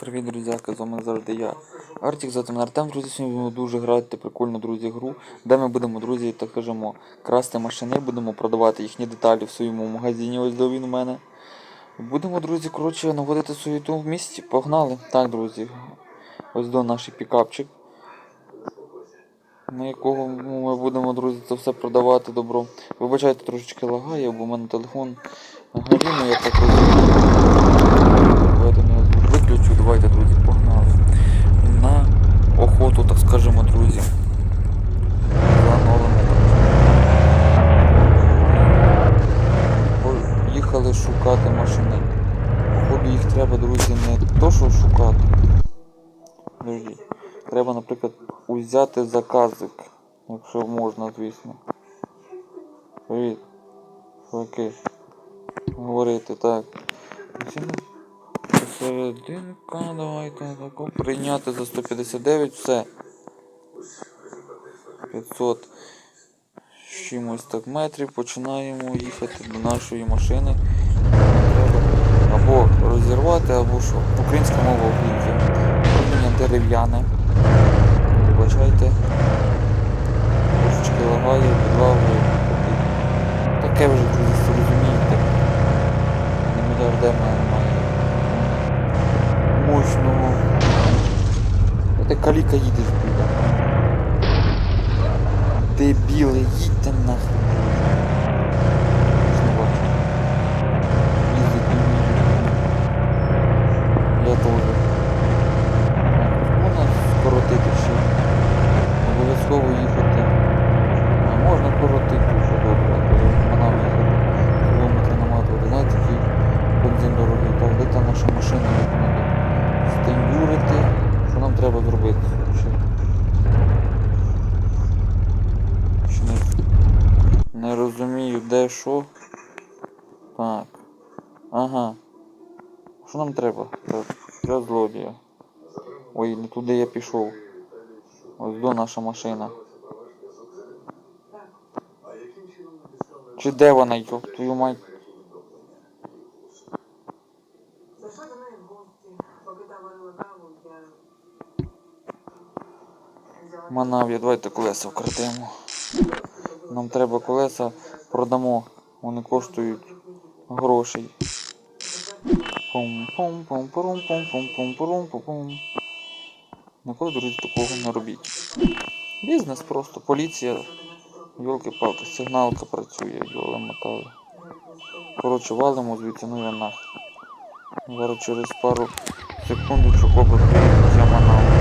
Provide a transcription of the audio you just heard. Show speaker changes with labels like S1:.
S1: Привіт, друзяки, з вами завжди я. Артік за Артем, друзі, сьогодні будемо дуже грати прикольну, друзі, гру, де ми будемо, друзі, так кажемо, красти машини, будемо продавати їхні деталі в своєму магазині, ось де він у мене. Будемо, друзі, коротше, наводити суєту в місті. Погнали. Так, друзі. Ось до наш пікапчик. На якого ми будемо, друзі, це все продавати добро. Вибачайте, трошечки лагає, бо в мене телефон горіно, я так розумію. Виключу, давайте, друзі, погнали. На охоту, так скажемо, друзі. Поїхали шукати машини. Походу їх треба, друзі, не то що шукати. Друзі. Треба, наприклад, узяти заказик. Якщо можна, звісно. Привіт. Чуваки. Говорити, так. Серединка, давайте таку. Прийняти за 159, все. 500 чимось так метрів. Починаємо їхати до нашої машини. Або розірвати, або що. Українська мова українська. Управління дерев'яне. Вибачайте. Трошечки лагає, підлагує. Таке- вже друзі, розумієте. Не мільярдер немає кожного. Це каліка їде з біда. Дебіли, їдьте нахуй. Треба зробити? Не, не розумію, де що. Так. Ага. Що нам треба? Для злодія. Ой, не туди я пішов. Ось до наша машина. Чи де вона, йоп твою мать? Манав'я, давайте колеса вкрадемо. Нам треба колеса, продамо. Вони коштують грошей. пум пум пум пум пум пум пум пум пум пум Ніколи, друзі, такого не робіть. Бізнес просто, поліція. Йолки-палки, сигналка працює, йоли мотали. Коротше, валимо звідси, ну я нахер. Зараз через пару секунд, якщо копи я манав.